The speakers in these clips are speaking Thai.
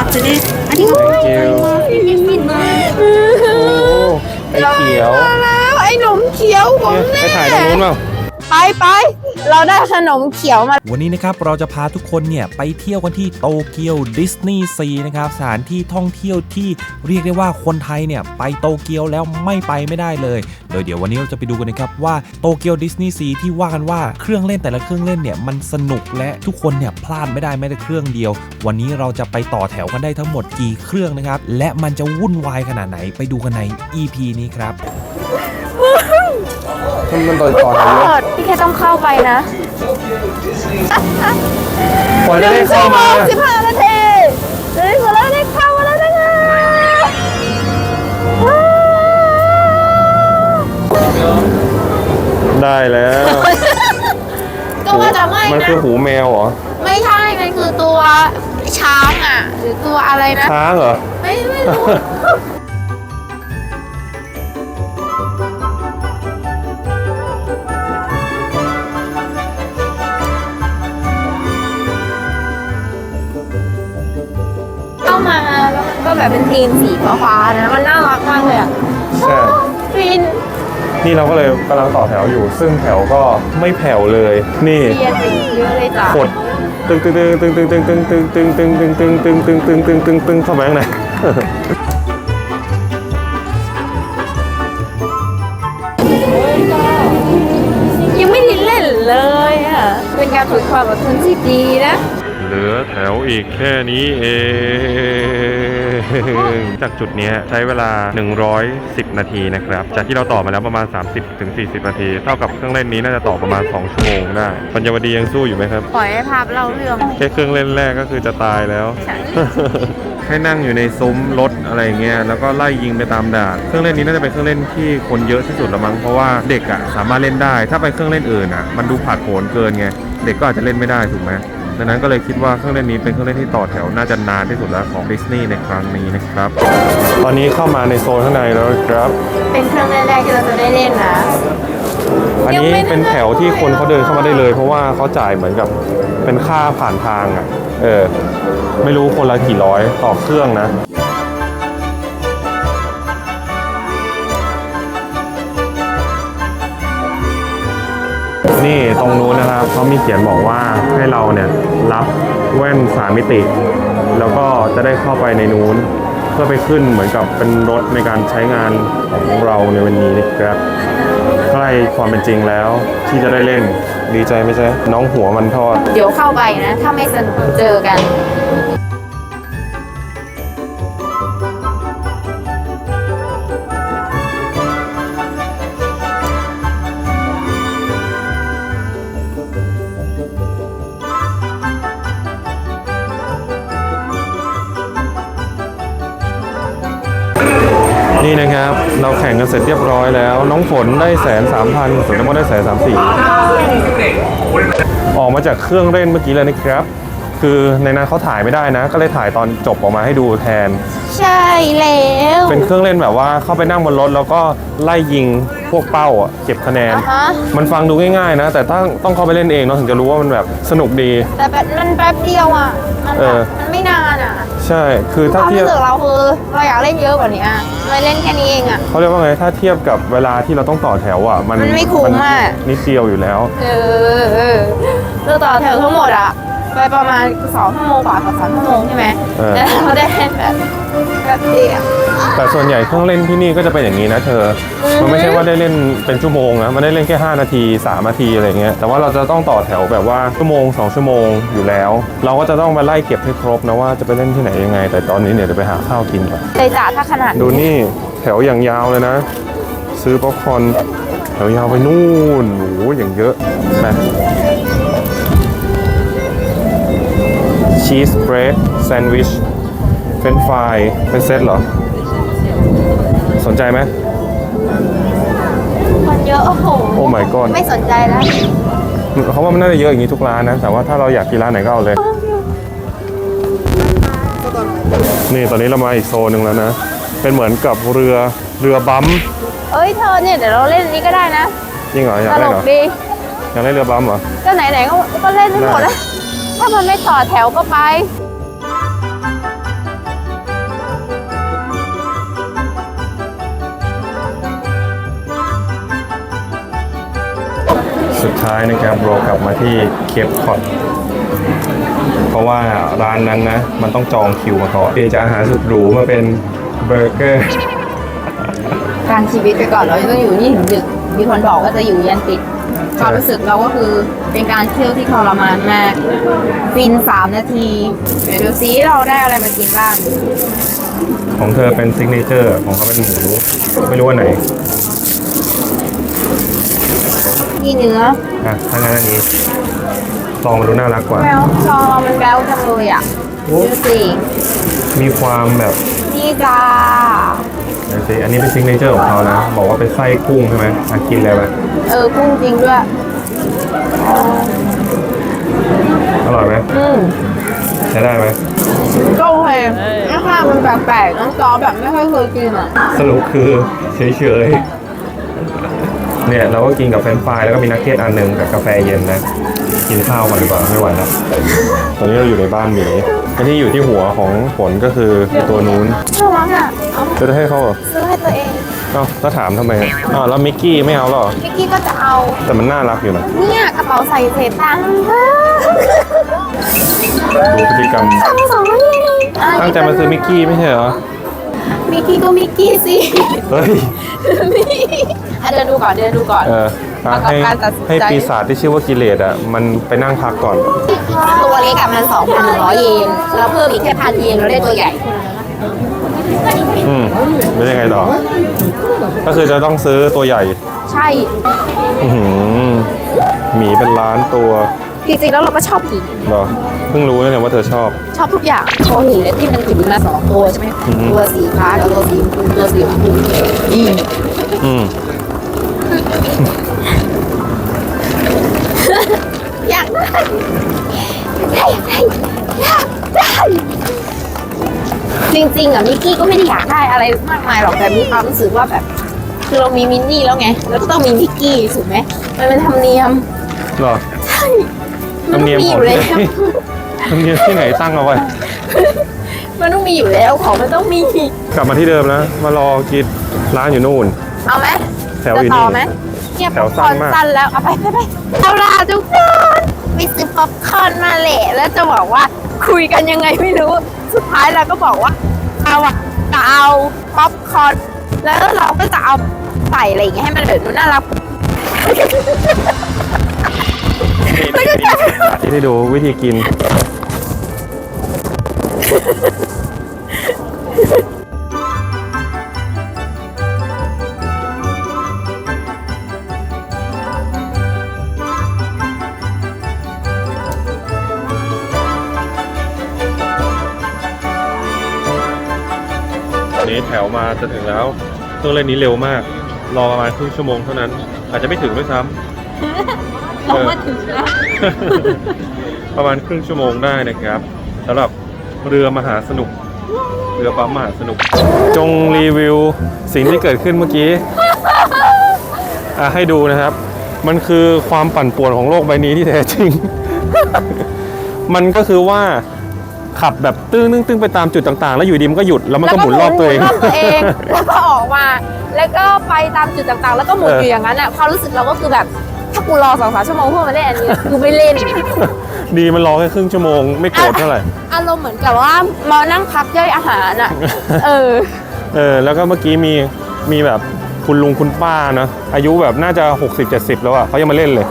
買ってねありがとうございますフィリピンの โอ้ไอ้เขียว มาแล้วไอ้หนมเขียวของ เนี่ย แม่ ไปถ่ายตรงนู้นเปล่า ไปไปเราได้ขนมเขียวมา วันนี้นะครับเราจะพาทุกคนเนี่ยไปเที่ยวกันที่โตเกียวดิสนีย์ซีนะครับสถานที่ท่องเที่ยวที่เรียกได้ว่าคนไทยเนี่ยไปโตเกียวแล้วไม่ไปไม่ได้เลยโดยเดี๋ยววันนี้เราจะไปดูกันนะครับว่าโตเกียวดิสนีย์ซีที่ว่ากันว่าเครื่องเล่นแต่ละเครื่องเล่นเนี่ยมันสนุกและทุกคนเนี่ยพลาดไม่ได้แม้แต่เครื่องเดียว วันนี้เราจะไปต่อแถวกันได้ทั้งหมดกี่เครื่องนะครับและมันจะวุ่นวายขนาดไหนไปดูกันใน EP นี้ครับ มันมันต่อต่อแถวเยอะพี่แค่ต้องเข้าไปนะกว่าจะได้เข้ามาสิบห้านาทีเฮ้ยมาแล้วได้เข้ามาแล้วนะคะว้าวได้แล้วก็ว่าจะไม่มันนะคือหูแมวเหรอ ไม่ใช่ มันคือตัวช้างอะ หรือตัวอะไรนะ ช้างเหรอ ไม่ไม่รู้ แล้วมันก็แบบเป็นธีมสีฟ้าๆนะมันน่ารักมากเลยอะใช่ฟินนี่เราก็เลยกำลังต่อแถวอยู่ ซึ่งแถวก็ไม่แผ่วเลย นี่เรียนสีเยอะเลยจ้ะกดตึงตึงตึงตึงตึงตึงตึงตึงตึงตึงตึงตึงตึงตึงตึงตึงตึงเข้าไปข้างในยังไม่ได้เล่นเลยอะเป็นการฝึกความอดทนที่ดีนะ เหลือแถวอีกแค่นี้เอง จากจุดเนี้ยใช้เวลา 110 นาทีนะครับ จากที่เราต่อมาแล้วประมาณ 30ถึง40 นาที เท่ากับเครื่องเล่นนี้น่าจะต่อประมาณ 2 ชั่วโมงได้ปัญญาวดียังสู้อยู่ไหมครับ ปล่อยให้ภาพเล่าเรื่อง แค่เครื่องเล่นแรกก็คือจะตายแล้วใช่ให้นั่งอยู่ในซุ้มรถอะไรเงี้ย แล้วก็ไล่ยิงไปตามด่าน เครื่องเล่นนี้น่าจะเป็นเครื่องเล่นที่คนเยอะที่สุดละมั้ง เพราะว่าเด็กอะสามารถเล่นได้ ถ้าเป็นเครื่องเล่นอื่นอะมันดูผาดโผนเกินไง เด็กก็อาจจะเล่นไม่ได้ถูกไหม ดังนั้นก็เลยคิดว่าเครื่องเล่นนี้เป็นเครื่องเล่นที่ต่อแถวน่าจะนานที่สุดแล้วของดิสนีย์ในครั้งนี้นะครับ ตอนนี้เข้ามาในโซนข้างในแล้วครับ เป็นเครื่องเล่นแรกที่เราจะได้เล่นนะ อันยังนี้ไม่ได้เป็นแถวที่คนเขาเดินเข้ามาได้เลย เพราะว่าเขาจ่ายเหมือนกับเป็นค่าผ่านทางอะ เออ ไม่รู้คนละกี่ร้อยต่อเครื่องนะ นี่ตรงนู้นนะครับเขามีเขียนบอกว่าให้เราเนี่ยรับแว่นสามมิติ แล้วก็จะได้เข้าไปในนู้น เพื่อไปขึ้นเหมือนกับเป็นรถในการใช้งานของเราในวันนี้นะครับใกล้ความเป็นจริงแล้วที่จะได้เล่นดีใจไหมใช่น้องหัวมันทอด เดี๋ยวเข้าไปนะ ถ้าไม่สนุกเจอกัน นี่นะครับ เราแข่งกันเสร็จเรียบร้อยแล้ว น้องฝนได้แสนสามพันส่วนน้องมดได้แสนสามสี่ออกมาจากเครื่องเล่นเมื่อกี้เลยนะครับ คือในนั้นเขาถ่ายไม่ได้นะ ก็เลยถ่ายตอนจบออกมาให้ดูแทน ใช่แล้วเป็นเครื่องเล่นแบบว่าเข้าไปนั่งบนรถแล้วก็ไล่ยิงพวกเป้าอะเก็บคะแนน อ่าฮะมันฟังดูง่ายๆนะ แต่ต้องต้องเข้าไปเล่นเองเนาะถึงจะรู้ว่ามันแบบสนุกดี แต่แบบมันแป๊บเดียวอะ มันเอแบบอ มันไม่นานอะใช่ คือคถ้าวามเทียบรู้สึกเราคือเราอยากเล่นเยอะกว่านี้อะไม่เล่นแค่นี้เองอะ เขาเรียกว่าไงถ้าเทียบกับเวลาที่เราต้องต่อแถวอะมันมันไม่คุ้มอะ นิดเดียวอยู่แล้ว เออเออเราต่อแถวทั้งหมดอะ ไปประมาณสองชั่วโมงกว่ากับสามชั่วโมงใช่ไหมเออ แต่เราได้เล่นแบบแบบเดียว แต่ส่วนใหญ่เครื่องเล่นที่นี่ก็จะเป็นอย่างนี้นะเธอ มันไม่ใช่ว่าได้เล่นเป็นชั่วโมงนะ มันได้เล่นแค่ 5 นาที 3 นาทีอะไรเงี้ย แต่ว่าเราจะต้องต่อแถวแบบว่าชั่วโมง 2 ชั่วโมงอยู่แล้ว เราก็จะต้องมาไล่เก็บให้ครบนะว่าจะไปเล่นที่ไหนยังไง แต่ตอนนี้เนี่ยเดี๋ยวไปหาข้าวกินก่อนเลยจ่าถ้าขนาดดูนี่แถวอย่างยาวเลยนะ ซื้อป๊อปคอร์นแถวยาวไปนู่นโอ้โหอย่างเยอะนะ ชีสเบรดแซนด์วิชเฟรนฟรายเป็นเซตเหรอ สนใจไหมคนเยอะโอ้โหโอ้ my god ไม่สนใจแล้วเขาว่ามันน่าจะเยอะอย่างนี้ทุกร้านนะ แต่ว่าถ้าเราอยากกินร้านไหนก็เอาเลย นี่ตอนนี้เรามาอีกโซนหนึ่งแล้วนะ เป็นเหมือนกับเรือเรือบัมป์เอ้ยเธอเนี่ยเดี๋ยวเราเล่นอันนี้ก็ได้นะจริงเหรออยาตกลเล่นกเหรอดีอยากเล่นเรือบัมป์เหรอก็ไหนๆก็ก็เล่นทั้งหมดได้แล้ว ถ้ามันไม่ต่อแถวก็ไป สุดท้ายนะครับเรากลับมาที่เคปคอดเพราะว่าร้านนั้นนะ มันต้องจองคิวมาก่อนเอจะอาหารสุดหรูมาเป็นเบอร์เกอร์ การชีวิตไปก่อนเราต้องอยู่นี่ถึงดมีคนบอกว่าจะอยู่ยันติด ความรู้สึกเราก็คือเป็นการเที่ยวที่ทรมานมากฟินสามนาที เดี๋ยวดูซิเราได้อะไรมากินบ้าง ของเธอเป็นซิกเนเจอร์ของเขาเป็นหมูไม่รู้ว่าไหนนี่เนื้ออะถ้างั้นอันนี้ลองมาดูน่ารักกว่าแมวจอมันแบวจังเลยอะโอ้ ดูสิมีความแบบ นี่จ้าเดี๋ยวสิอันนี้เป็นซิกเนเจอร์ของเขานะ บอกว่าเป็นไส้กุ้งใช่ไหมอะกินเลยไหมเออกุ้งจริงด้วย อร่อยไหมอืมใช้ได้ไหมก็โอเครสชาติมันแปลกๆน้องจอแบบไม่ค่อยเคยกินอะ สรุปคือเฉยๆ เนี่ยเราก็กินกับเฟรนช์ฟรายแล้วก็มีนักเก็ตอันหนึ่งกับกาแฟเย็นนะ กินข้าวก่อนดีกว่าไม่ไหวแล้ว ตอนนี้เราอยู่ในบ้านหมี ไอ้ที่อยู่ที่หัวของฝนก็คือไอ้ตัวนู้นน่ารักอะเอาจะได้ให้เขาเหรอซื้อให้ตัวเองเอ้าแล้วถามทำไมอ้าวแล้วมิกกี้ไม่เอาเหรอพี่กี้ก็จะเอา แต่มันน่ารักอยู่นะเนี่ยกระเป๋าใส่เศษตังค์ดูพฤติกรรมสามสองนี่อะตั้งใจมาซื้อมิกกี้ไม่ใช่เหรอ มิกกี้ก็มิกกี้สิ เฮ้ยอะเดินดูก่อนเดินดูก่อน เออ อะให้ประกอบการตัดสินใจให้ปีศาจที่ชื่อว่ากิเลสอะมันไปนั่งพักก่อน ตัวเล็กอะมัน2,100เยนแล้วเพิ่มอีกแค่พันเยนเราได้ตัวใหญ่อืมแล้วยังไงต่อ ก็คือจะต้องซื้อตัวใหญ่ ใช่อื้อหือหมีเป็นล้านตัวจริงๆแล้วเราก็ชอบผีเหรอเพิ่งรู้นะเนี่ยว่าเธอชอบ ชอบทุกอย่างโคหินเลยที่มันถือมาสองตัวใช่ไหมอือฮึตัวสีฟ้ากับตัวสีชมพูตัวสีชมพูอืมอืม ริงๆอะมิกกี้ก็ไม่ได้อยากได้อะไรมากมายหรอกแต่มีความรู้สึกว่าแบบ คือเรามีมินนี่แล้วไงแล้วก็ต้องมีมิกกี้ถูกไหมมันเป็นธรรมเนียมเหรอใช่ธรรมเนียมนขต้องมีอยู่ที่แล้วธรรมเนียมที่ไหนตั้งเอาไว้ มันต้องมีอยู่แล้วของมันต้องมีกลับมาที่เดิมนะ มารอกินร้านอยู่นู่น เอาไหมแถวอยู่จะต่นี่อไหมเนี่ยแถป๊อวปคสั้อนร์นมากสั้นแล้วเอาไปไปไปเอาล่ะทุกคนไปซื้อป๊อปคอร์นมาแหละแล้วจะบอกว่าคุยกันยังไงไม่รู้ สุดท้ายเราก็บอกว่าเอาอะจะเอาป๊อปคอร์นแล้วเราก็จะเอาใส่อะไรอย่างเงี้ยให้มันแบบดูน่ารักที่ได้ดูวิธีกิน แถวมาจะถึงแล้วเครื่องเล่นนี้เร็วมาก รอประมาณครึ่งชั่วโมงเท่านั้น อาจจะไม่ถึงด้วยซ้ำ เรามาถึงแล้วประมาณครึ่งชั่วโมงได้นะครับสำหรับเรือมหาสนุก เรือปั๊มมหาสนุก จงรีวิวสิ่งที่เกิดขึ้นเมื่อกี้อะให้ดูนะครับ มันคือความปั่นป่วนของโลกใบนี้ที่แท้จริง มันก็คือว่า ขับแบบตึ้งตึ้งตึ้งไปตามจุดต่างๆ แล้วอยู่ดีมันก็หยุดแล้วมันก็หมุนรอบตัวเองรอบตัวเองแล้วก็ออกมา แล้วก็ไปตามจุดต่างๆ แล้วก็หมุนเออออยู่อย่างนั้นอะความรู้สึกเราก็คือแบบถ้ากูรอสองสามชั่วโมงเพื่อมาเล่นอันนี้กูไม่เล่นดีมันรอแค่ครึ่งชั่วโมงไม่โกรธเท่าไหร่อารมณ์เหมือนกับว่ามานั่งพักย่อยอาหารอะเออเออแล้วก็เมื่อกี้มีมีแบบคุณลุงคุณป้านะอายุแบบน่าจะ 60-70 แล้วอะเขายังมาเล่นเลย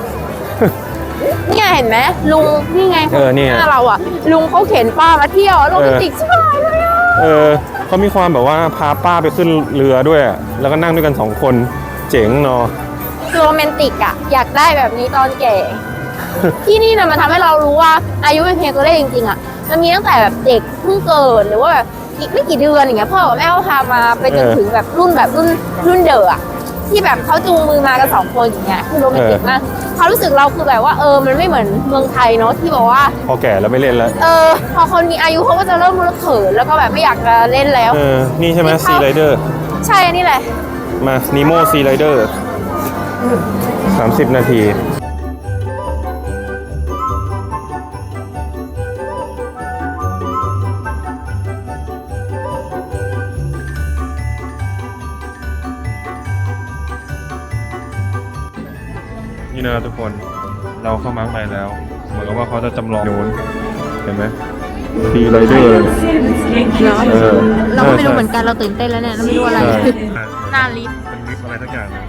เนี่ยเห็นไหมลุงนี่ไงเออเนี่ย หน้าเราอะ ลุงเขาเข็นป้ามาเที่ยวโรแมนติกชิบหายเลยอะเออเขามีความแบบว่าพาป้าไปขึ้นเรือด้วยอะแล้วก็นั่งด้วยกันสองคนเจ๋งเนาะคือโรแมนติกอะ อยากได้แบบนี้ตอนแก่ ที่นี่นะมันทำให้เรารู้ว่า อายุเป็นเพียงตัวเลขจริงๆอะมันมีตั้งแต่แบบเด็กเพิ่งเกิดหรือว่าแบบอีกไม่กี่เดือนอย่างเงี้ยพ่อกับแม่ก็พามาไปจนถึงแบบรุ่นแบบรุ่นรุ่นเดอะอะ ที่แบบเขาจูงมือมากันสองคนอย่างเงี้ยคือโรแมนติกมากความรู้สึกเราคือแบบว่าเออมันไม่เหมือนเมืองไทยเนาะที่บอกว่า พอแก่แล้วไม่เล่นแล้ว เออ พอคนมีอายุเขาก็จะเริ่มรู้เขินแล้วก็แบบไม่อยากจะเล่นแล้ว เออ นี่ใช่ไหมนี่ซีเขาไรเดอร์ใช่อันนี้แหละ มานีโมซีไรเดอร์สามสิบนาที เหมือนกับว่าเขาจะจำลองนู้นเห็นไหมฟีไรเดอร์เนาะเออเราก็ไม่รู้เหมือนกันเราตื่นเต้นแล้วเนี่ยเราไม่รู้อะไรใช่หน้าลิฟต์เป็นลิฟต์อะไรสักอย่างหนึ่ง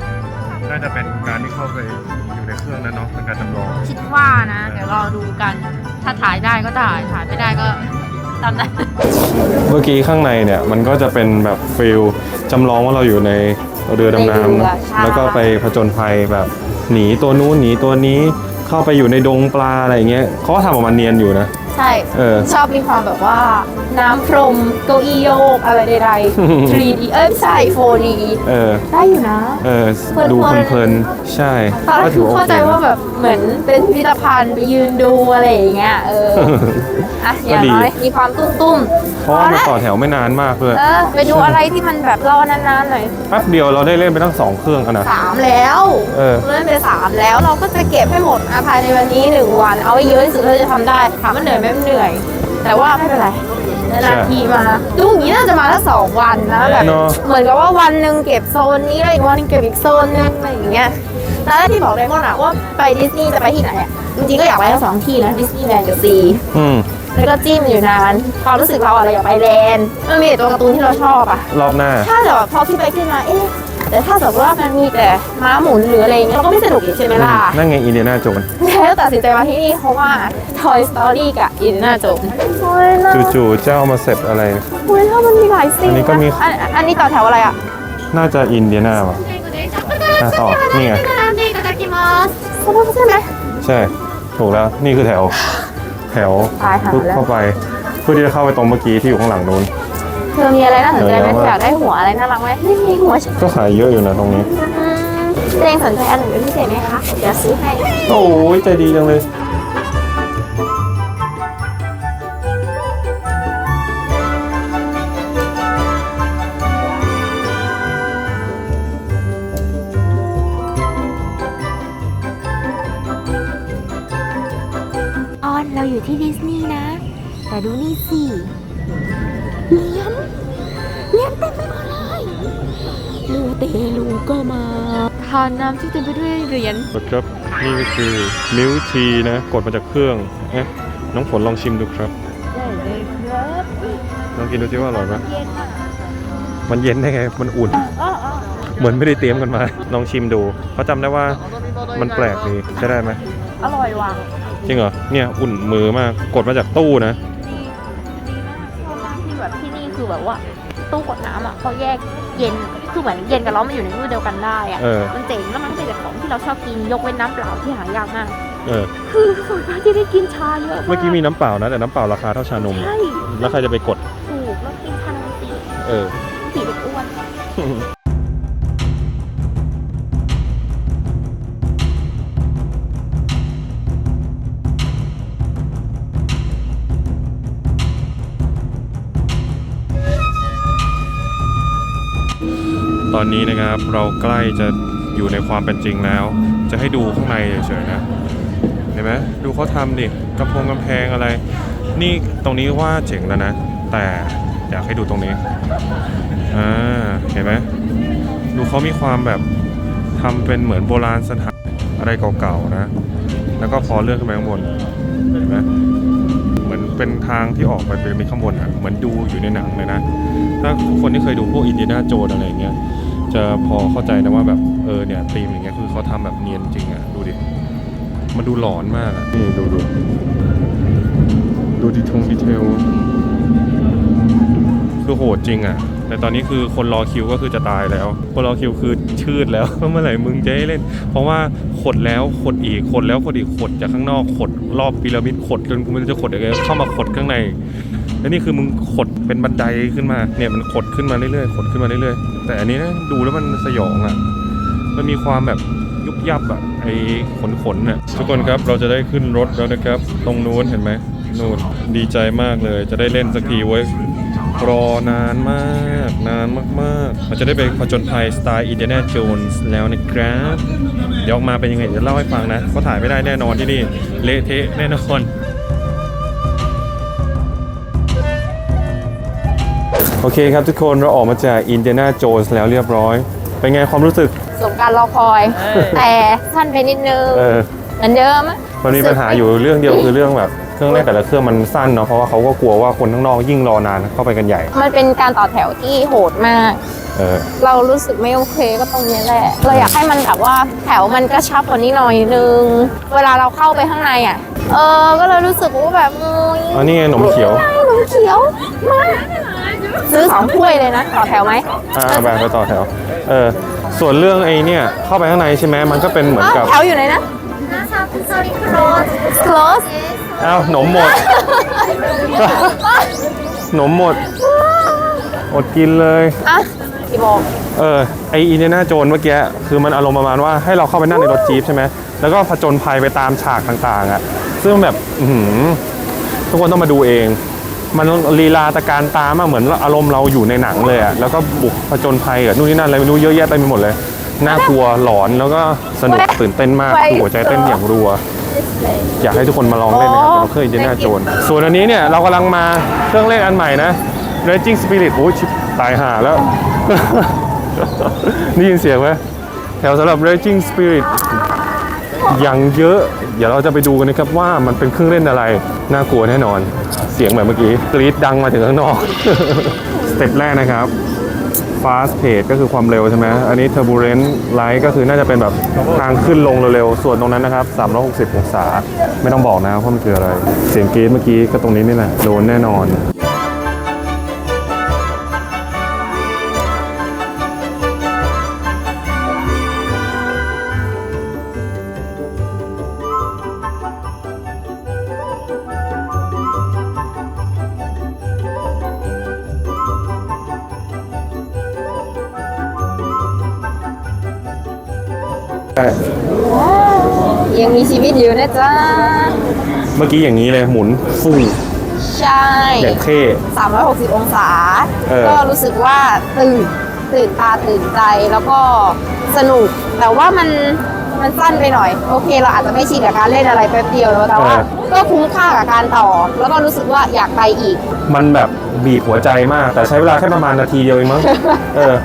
น่าจะเป็นการที่เข้าไปอยู่ในเครื่องนั้นเนาะเป็นการจำลองคิดว่านะเดี๋ยวรอดูกัน ถ้าถ่ายได้ก็ถ่ายถ่ายไม่ได้ก็ตามนั้นเมื่อกี้ข้างในเนี่ยมันก็จะเป็นแบบฟิลจำลองว่าเราอยู่ในเรือดำน้ในเรือใช่ำแล้วก็ไปผจญภัยแบบหนีตัวนู้นหนีตัวนี้ เข้าไปอยู่ในดงปลาอะไรอย่างเงี้ยเขาก็ทำออกมาเนียนอยู่นะ ใช่ เออ ชอบมีความแบบว่า น้ำพรมเก้าอี้โยกอะไรใดๆ 3D เอ้ยไม่ใช่ 4D เออ ได้อยู่นะ เออเพลินๆดูเพลินๆ ใช่ตอนแรกคือเข้าใจว่าแบบเหมือนเป็นพิพิธภัณฑ์ไปยืนดูอะไรอย่างเงี้ย เออ อะอย่างน้อยมีความตุ้มๆเพราะว่ามันต่อแถวไม่นานมากเลยเออ ไปดูอะไรที่มันแบบรอนานๆหน่อย แป๊บเดียวเราได้เล่นไปตั้งสองเครื่องอะนะสามแล้ว เออ เล่นไปสามแล้วเราก็จะเก็บให้หมดอะภายในวันนี้หนึ่งวัน เอาให้เยอะที่สุดเท่าที่จะทำได้ถามว่าเหนื่อยไหมมันเหนื่อย แต่ว่าไม่เป็นไรนานๆทีมาดูอย่างนี้น่าจะมาละสองวันนะแบบเนอะเหมือนกับว่าวันหนึ่งเก็บโซนนี้แล้วอีกวันหนึงเก็บอีกโซนนึงอะไรอย่างเงี้ยแล้วที่บอกไดมอนด์อะว่าไปดิสนีย์จะไปที่ไหนอะจริงๆก็อยากไปทั้งสองที่นะดิสนีย์แลนด์กับซีอืมแล้วก็จิ้มอยู่นานความรู้สึกเราอะไรอยากไปแลนด์มันมีแต่ตัวการ์ตูนที่เราชอบอะรอบหน้าถ้าแบบพอคิดไปคิดมาเอ๊ะ แต่ถ้าสมมติว่ามันมีแต่ม้าหมุนหรืออะไรเงี้ยเราก็ไม่สนุกอีกใช่ไหมล่ะนั่นไงอินเดียนาโจนแล้วตัดสินใจมาที่นี่เพราะว่า Toy Story กับอินน่าจบโอ้ยน่าจู่ๆเจ้ามาเสร็จอะไรโอ้ยถ้ามันมีหลายซีนอันนี้ก็มีะอันอันนี้ต่อแถวอะไรอะน่าจะอินเดียนาว่ะอะต่อนี่ไงใช่ไหมใช่ไหม ใช่ ถูกแล้วนี่คือแถว แถวตายหาปึ๊บแล้วเข้าไป เพื่อที่จะเข้าไปตรงเมื่อกี้ที่อยู่ข้างหลังนู้น เธอมีอะไรน่าสนใจไหมเออเธออยากได้หัวอะไรน่ารักไหมไม่มีหัวฉันก็ขายเยอะอยู่นะตรงนี้อืมเจงสนใจอันไหนเป็นพิเศษไหมคะเดี๋ยวซื้อให้โอ้ยใจดีจังเลย ออนเราอยู่ที่ดิสนีย์นะ แต่ดูนี่สิเหรียญ เหรียญเต็มไปหมดเลยลูเตลูก็มาทานน้ำที่เต็มไปด้วยเหรียญครับนี่ก็คือมิลทีนะกดมาจากเครื่องเอ๊ะน้องฝนลองชิมดูครับได้เลยครับลองกินดูสิว่าอร่อยไหมเย็นอะมันเย็นได้ไงมันอุ่น อ๋ออ๋อเหมือนไม่ได้เตรียมกันมา ลองชิมดูเขาจำได้ว่ามันแปลกดีใช่ได้ไหมอร่อยว่ะจริงเหรอเนี่ยอุ่นมือมากกดมาจากตู้นะดีดีมากชอบมากที่แบบที่นี่คือแบบว่า ตู้กดน้ำอะเขาแยกเย็นคือเหมือนเย็นกับร้อนมันอยู่ในตู้เดียวกันได้อะเออ มันเจ๋งแล้วมันก็เป็นแต่ของที่เราชอบกินยกเว้นน้ำเปล่าที่หายากมาก เออ คือส่วนมากที่ได้กินชาเยอะมากเมื่อกี้มีน้ำเปล่านะ แต่น้ำเปล่าราคาเท่าชานม ใช่แล้วใครจะไปกด ถูกแล้วกินชานมสีเออ สีเด็กอ้วน ตอนนี้นะครับเราใกล้จะอยู่ในความเป็นจริงแล้ว จะให้ดูข้างในเฉยๆนะ เห็นไหมดูเขาทำดิกระพงกำแพงอะไร นี่ตรงนี้ว่าเจ๋งแล้วนะ แต่อยากให้ดูตรงนี้อ่าเห็นไหมดูเขามีความแบบทำเป็นเหมือนโบราณสถานอะไรเก่าๆนะ แล้วก็พอเลื่อนขึ้นไปข้างบนเห็นไหมเหมือนเป็นทางที่ออกไปเป็นข้างบนอะเหมือนดูอยู่ในหนังเลยนะ ถ้าคนที่เคยดูพวกอินเดียนาโจนอะไรอย่างเงี้ย จะพอเข้าใจนะว่าแบบเออเนี่ยธีมอย่างเงี้ยคือเขาทำแบบเนียนจริงอะดูดิมันดูหลอนมากอะนี่ดูดูดูดีทงดีเทลคือโหดจริงอะแต่ตอนนี้คือคนรอคิวก็คือจะตายแล้ว คนรอคิวคือชืดแล้วเมื่อไหร่มึงจะให้เล่น เพราะว่าขดแล้วขดอีกขดแล้วขดอีกขดจากข้างนอกขดรอบพีระมิดขดจนกูไม่รู้จะขดยังไงเข้ามาขดข้างใน แล้วนี่คือมึงขดเป็นบันไดขึ้นมา เนี่ยมันขดขึ้นมาเรื่อยๆ ขดขึ้นมาเรื่อยๆ แต่อันนี้นะดูแล้วมันสยองอะ มันมีความแบบยุบยับอะ ไอ้ขนขนๆน่ะทุกคนครับเราจะได้ขึ้นรถแล้วนะครับ ตรงนู้นเห็นไหมนู่นดีใจมากเลย จะได้เล่นสักทีเว้รอนานมาก นานมากๆเราจะได้ไปผจญภัยสไตล์อินเดียนาโจนส์แล้วนะครับ เดี๋ยวออกมาเป็นยังไงเดี๋ยวเล่าให้ฟังนะเขาถ่ายไม่ได้แน่นอนที่นี่ เละเทะแน่นอน โอเคครับทุกคนเราออกมาจากอินเดียนาโจนส์แล้วเรียบร้อย เป็นไงความรู้สึก สมการรอคอย แต่สั้นไปนิดนึงเออ เหมือนเดิมอะมันมีปัญหาอยู่เรื่องเดียวคือเรื่องแบบเครื่องเล่นแต่ละเครื่องมันสั้นเนาะเพราะว่าเขาก็กลัวว่าคนข้างนอกยิ่งรอนานเข้าไปกันใหญ่ มันเป็นการต่อแถวที่โหดมาก เออ เรารู้สึกไม่โอเคก็ตรงนี้แหละ เราอยากให้มันแบบว่าแถวมันกระชับกว่านี้หน่อยนึง เวลาเราเข้าไปข้างในอะ เออ ก็เลยรู้สึกว่าแบบอุ้ยอันนี้ไงหนมเขียวขนมเขียว มา ซื้อสองถ้วยเลยนะต่อแถวไหมอ่าไปไปต่อแถว เออ ส่วนเรื่องไอ้เนี่ย เข้าไปข้างในใช่ไหมมันก็เป็นเหมือนกับอ้าวแถวอยู่ไหนนะ close อ้าวหนมหมด หนมหมด อดกินเลย อะกี่โมงเออไออินเดียนาโจนเมื่อกี้คือมันอารมณ์ประมาณว่าให้เราเข้าไปนั่งในรถจี๊ปใช่ไหมแล้วก็ผจญภัยไปตามฉากต่างๆอะ่ะ ซึ่งแบบ อื้อหือทุกคนต้องมาดูเอง มันลีลาตะการตามอะเหมือนอารมณ์เราอยู่ในหนังเลยอะ่ะแล้วก็บุกผจญภัยกับนู่นนี่นั่นอะไรไม่รู้เยอะแยะเต็มไปหมดเลยน่ากลัวหลอนแล้วก็สนุกตื่นเต้นมากคือหัวใจเต้นอย่างรัว อยากให้ทุกคนมาลองเล่นนะครับสำหรับเครื่องอินเดียนาโจนส่วนอันนี้เนี่ยเรากำลังมาเครื่องเล่นอันใหม่นะ Raging Spirit โอ้ยชิบตายห่าแล้วได้ยินเสียงไหมแถวสำหรับ Raging Spirit อย่างเยอะเดี๋ยวเราจะไปดูกันนะครับว่ามันเป็นเครื่องเล่นอะไร น่ากลัวแน่นอน เสียงแบบเมื่อกี้กรี๊ดดังมาถึงข้างนอก สเต็ปแรกนะครับ fast pace ก็คือความเร็วใช่ไหมอันนี้ turbulent light ก็คือน่าจะเป็นแบบทางขึ้นลงเร็วๆ ส่วนตรงนั้นนะครับ 360 องศา ไม่ต้องบอกนะว่ามันคืออะไร เสียงกรี๊ดเมื่อกี้ก็ตรงนี้นี่แหละ โดนแน่นอน มีชีวิตอยู่นะจ๊ะ เมื่อกี้อย่างนี้เลยหมุนฟู่ใช่อย่างเท่ 360 องศา เออ ก็รู้สึกว่าตื่นตื่นตาตื่นใจแล้วก็สนุก แต่ว่ามันมันสั้นไปหน่อย โอเค เราอาจจะไม่ชินกับการเล่นอะไรแป๊บเดียวแล้วแต่ว่าก็คุ้มค่ากับการต่อ แล้วก็รู้สึกว่าอยากไปอีก มันแบบบีบหัวใจมาก แต่ใช้เวลาแค่ประมาณนาทีเดียวเองมั้ง เออ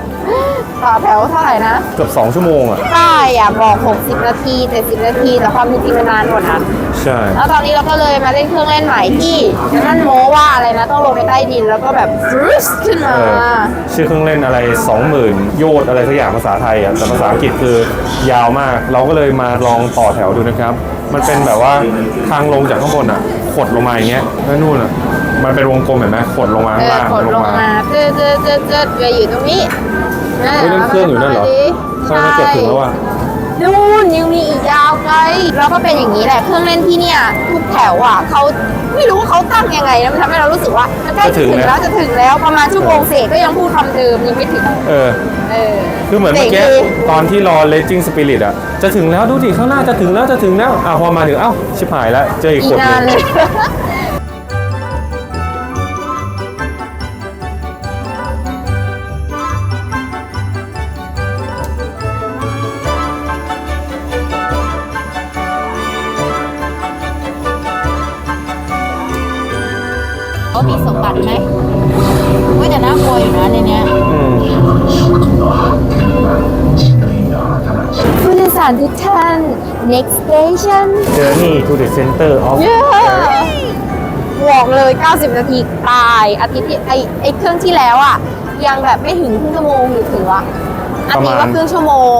ต่อแถวเท่าไหร่นะ เกือบ 2 ชั่วโมงอะ ใช่อะบอก 60 นาที 70 นาที แต่ความเป็นจริงมันนานกว่านั้น ใช่ แล้วตอนนี้เราก็เลยมาเล่นเครื่องเล่นใหม่ที่นั่นโมว่าอะไรนะ ต้องลงไปใต้ดินแล้วก็แบบฟรึสขึ้นมาเออชื่อเครื่องเล่นอะไร 20,000 โยชน์อะไรสักอย่างภาษาไทยอะ แต่ภาษาอังกฤษคือยาวมาก เราก็เลยมาลองต่อแถวดูนะครับ มันเป็นแบบว่าทางลงจากข้างบนอะ ขดลงมาอย่างเงี้ยแล้วนู่นอะ มันเป็นวงกลมเห็นไหมขดลงมาเอข้างอล่างกดลงมาเจอเจอเจอเจอเรืออยู่ตรงนี้ เฮ้ยนั่นเครื่องอยู่นั่นเหรอใช่ถ้าเกือบถึงแล้วอะนู่นยังมีอีกยาวไกลแล้วก็เป็นอย่างนี้แหละเครื่องเล่นที่เนี่ยทุกแถวอะเขาไม่รู้ว่าเขาตั้งยังไงนะมันทำให้เรารู้สึกว่ามันใกล้จะถึงแล้วจะถึงแล้วประมาณชั่วโมงเศษก็ยังพูดคำเดิมยังไม่ถึงเออเออคือเหมือนเมื่อกี้เจ๋งดีตอนที่รอ Raging Spirit อะจะถึงแล้วดูดิข้างหน้าจะถึงแล้วจะถึงแล้วอะพอมาถึงเอ้าชิบหายแล้วเจออีกอีขกดหนานนึเลง station Journey to the center of เย้บอกเลย 90 นาทีตาย อาทิตย์ที่ไอไอเครื่องที่แล้วอะ ยังแบบไม่ถึงครึ่งชั่วโมงหรือถึงวะอันนี้ประมาว่าณครึ่งชั่วโมง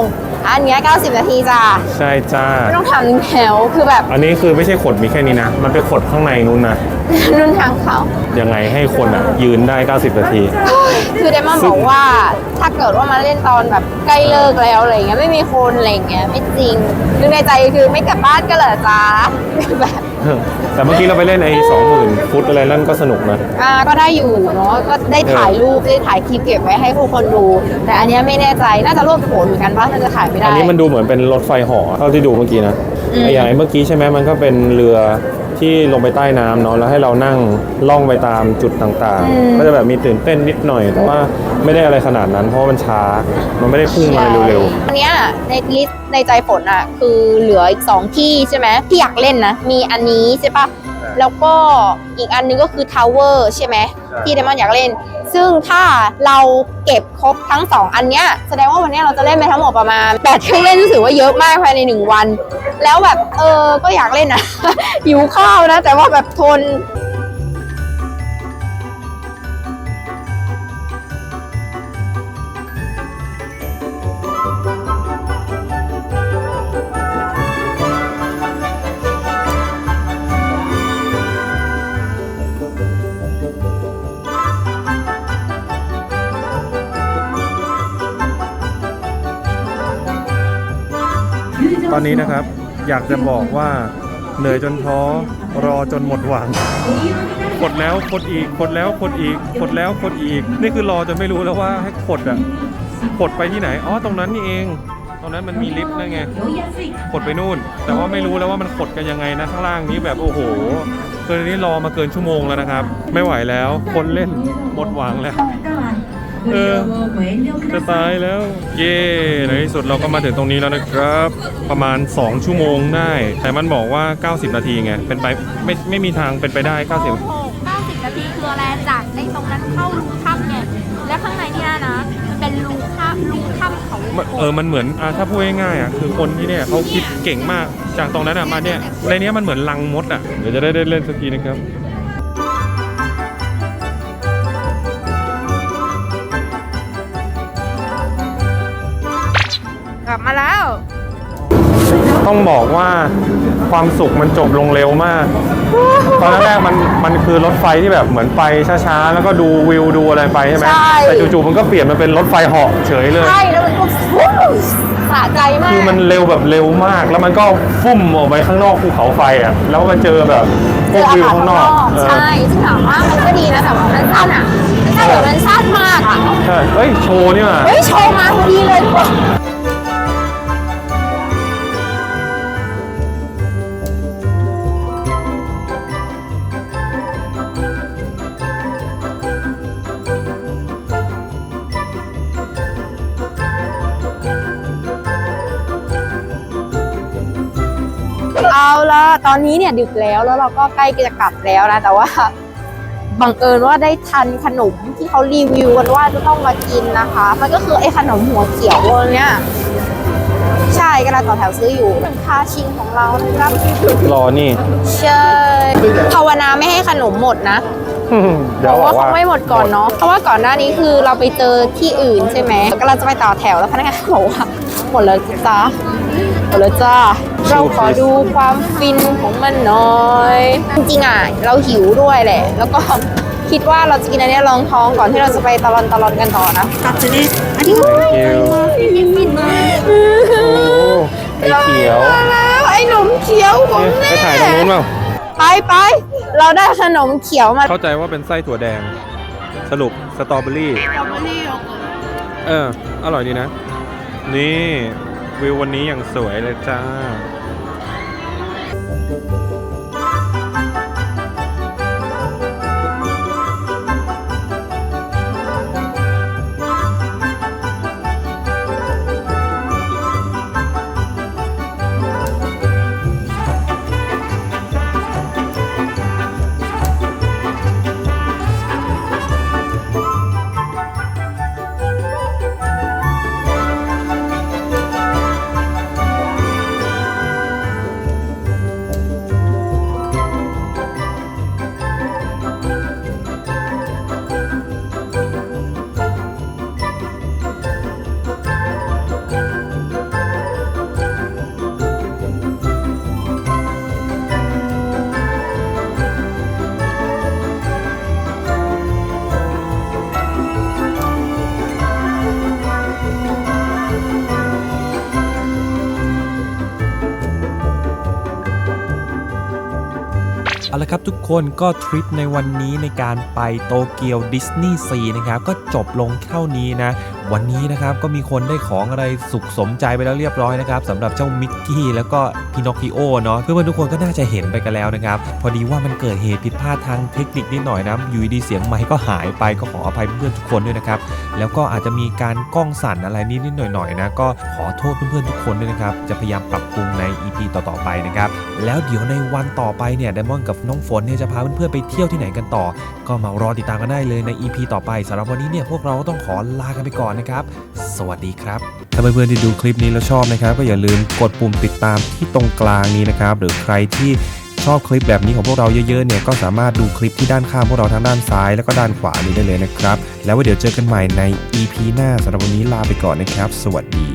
อันเนี้ย90 นาทีจ้ะใช่จ้าไม่ต้องถามหนึ่งแถวคือแบบ อันนี้คือไม่ใช่ขดมีแค่นี้นะ มันไปขดข้างในนู้นนะ รุ่นทางเขา ยังไงให้คนอะ ยืนได้ 90 นาที คือเดมอนบอกว่าถ้าเกิดว่ามาเล่นตอนแบบใกล้เลิกแล้วอะไรเงี้ยไม่มีคนอะไรเงี้ยไม่จริงนึกในใจคือไม่กลับบ้านกันเหรอจ๊ะแบบแต่เมื่อกี้เราไปเล่นไอ้20,000ฟุตอะไรนั่นก็สนุกนะอ่าก็ได้อยู่เนาะก็ได้ถ่ายรูปได้ถ่ายคลิปเก็บไว้ให้ผู้คนดู แต่อันเนี้ยไม่แน่ใจน่าจะรวบโขนเหมือนกันว่าน่าจะถ่ายไม่ได้อันนี้มันดูเหมือนเป็นรถไฟเหอเท่าที่ดูเมื่อกี้นะอืมไอ้อย่างไอ้เมื่อกี้ใช่ไหมมันก็เป็นเรือ ที่ลงไปใต้น้ำเนาะแล้วให้เรานั่งล่องไปตามจุดต่างๆ ก็จะแบบมีตื่นเต้นนิดหน่อย แต่ว่า ไม่ได้อะไรขนาดนั้น เพราะว่ามันช้า มันไม่ได้พุ่งมาเร็วอันเนี้ยในลิสต์ในใจฝนอะคือเหลืออีกสองที่ใช่ไหมที่อยากเล่นนะ มีอันนี้ใช่ปะแล้วก็อีกอันนึงก็คือทาวเวอร์ใช่ไหมใช่ที่เดมอนอยากเล่น ซึ่งถ้าเราเก็บครบทั้ง 2 อันเนี้ยแสดงว่าวันเนี้ยเราจะเล่นไปทั้งหมดประมาณ8เครื่องเล่นรู้สึกว่าเยอะมากภายใน 1 วัน แล้วแบบเออก็อยากเล่นนะหิวข้าวนะ แต่ว่าแบบทน ตอนนี้นะครับอยากจะบอกว่าเหนื่อยจนท้อรอจนหมดหวังกดแล้วกดอีกกดแล้วกดอีกกดแล้วกดอีก นี่คือรอจนไม่รู้แล้วว่าให้กดอะกดไปที่ไหนอ๋อตรงนั้นนี่เอง ตรงนั้นมันมีลิฟต์นั่นไงกดไปนู่น แต่ว่าไม่รู้แล้วว่ามันกดกันยังไงนะข้างล่างนี้แบบโอ้โหคืนนี้รอมาเกินชั่วโมงแล้วนะครับ ไม่ไหวแล้ว คนเล่นหมดหวังแล้ว เออจะตายแล้ว เย่ในที่สุดเราก็มาถึงตรงนี้แล้วนะครับ ประมาณ 2 ชั่วโมงได้ แต่มันบอกว่า 90 นาทีไง เป็นไปไม่ไม่มีทางเป็นไปได้ 90 90 นาทีคืออะไรจากไอ้ตรงนั้นเข้ารูถ้ำไงและข้างในเนี่ยนะมันเป็นรูถ้ำรูถ้ำเขามันเออมันเหมือนอะถ้าพูดง่ายๆอะคือคนที่เนี่ยเขาคิดเก่งมากจากตรงนั้นอะมาเนี่ยในเนี้ยมันเหมือนลังมดอะเดี๋ยวจะได้ได้เล่นสักทีนะครับกลับ มาแล้ว ต้องบอกว่าความสุขมันจบลงเร็วมาก ตอนแรกๆมันมันคือรถไฟที่แบบเหมือนไปช้าๆ แล้วก็ดูวิวดูอะไรไปใช่ไหมใช่ แต่จู่ๆมันก็เปลี่ยนมาเป็นรถไฟเหาะเฉยเลย ใช่แล้วมันก็ฟู้สะใจมาก คือมันเร็วแบบเร็วมาก แล้วมันก็ฟุ่มออกไปข้างนอกภูเขาไฟอะ แล้วมันเจอแบบพเจวกออาวิวกาศข้าข้างงนนออกกเออใช่ซึ่งถามว่ามันก็ดีนะแต่ว่ามันสั้นอะไม่ใช่แบบมันสั้นมากอะใช่เฮ้ย โชว์นี่มาเฮ้ยโชว์มาพอดีเลยทุกคน เอาละตอนนี้เนี่ยดึกแล้วแล้วเราก็ใกล้จะกลับแล้วนะ แต่ว่าบังเอิญว่าได้ทันขนมที่เขารีวิวกันว่าจะต้องมากินนะคะ มันก็คือไอ้ขนมหัวเขียวเนี่ยใช่กำลังต่อแถวซื้ออยู่เป็นค่าชิงของเรานะครับรอนี่ใช่ภาวนาไม่ให้ขนมหมดนะเดี๋บยวอกบอว่ากว่าคงไม่หมดก่อนเนาะเพราะว่าก่อนหน้านี้คือเราไปเจอที่อื่นใช่ไหมกำลังจะไปต่อแถวแล้วพนักงานบอกว่าหมดแล้วจ้า หมดแล้วจ้าเราขอดูความฟินของมันหน่อย จริงๆอะเราหิวด้วยแหละ แล้วก็คิดว่าเราจะกินอันเนี้ยรองท้องก่อนที่เราจะไปตลอนตลอนกันต่อนะคิวโอ้ไอเขียวมาแล้วไอ้หนมเขียวของไปแม่ถ่ายตรงนู้นเปล่าไปไปเราได้ขนมเขียวมา เข้าใจว่าเป็นไส้ถั่วแดง สรุปสตรอเบอรี่เออ อร่อยดีนะ นี่ วิววันนี้อย่างสวยเลยจ้า ครับทุกคนก็ทริปในวันนี้ในการไปโตเกียวดิสนีย์ซีนะครับก็จบลงเท่านี้นะ วันนี้นะครับก็มีคนได้ของอะไรสุขสมใจไปแล้วเรียบร้อยนะครับสำหรับเจ้ามิกกี้แล้วก็พินอคคิโอเนาะเพื่อนๆทุกคนก็น่าจะเห็นไปกันแล้วนะครับพอดีว่ามันเกิดเหตุผิดพลาดทางเทคนิคนิดหน่อยนะอยู่ดีเสียงไมค์ก็หายไปก็ขออภัยเพื่อนๆทุกคนด้วยนะครับแล้วก็อาจจะมีการกล้องสั่นอะไรนิดๆหน่อยๆนะก็ขอโทษเพื่อนๆทุกคนด้วยนะครับจะพยายามปรับปรุงใน EP ต่อๆไปนะครับ แล้วเดี๋ยวในวันต่อไปเนี่ยไดมอนด์กับน้องฝนเนี่ยจะพาเพื่อนๆไปเที่ยวที่ไหนกันต่อ ก็มารอติดตามกันได้เลยใน EP ต่อไปสำหรับวันนี้เนี่ยพวกเราก็ต้องขอลากันไปก่อนนะครับ สวัสดีครับ ถ้าเพื่อนๆที่ดูคลิปนี้แล้วชอบนะครับ ก็อย่าลืมกดปุ่มติดตามที่ตรงกลางนี้นะครับ หรือใครที่ชอบคลิปแบบนี้ของพวกเราเยอะๆเนี่ยก็สามารถดูคลิปที่ด้านข้างพวกเราทั้งด้านซ้าย แล้วก็ด้านขวานี้ได้เลยนะครับ แล้วเดี๋ยวเจอกันใหม่ใน EP หน้าสำหรับวันนี้ลาไปก่อนนะครับ สวัสดี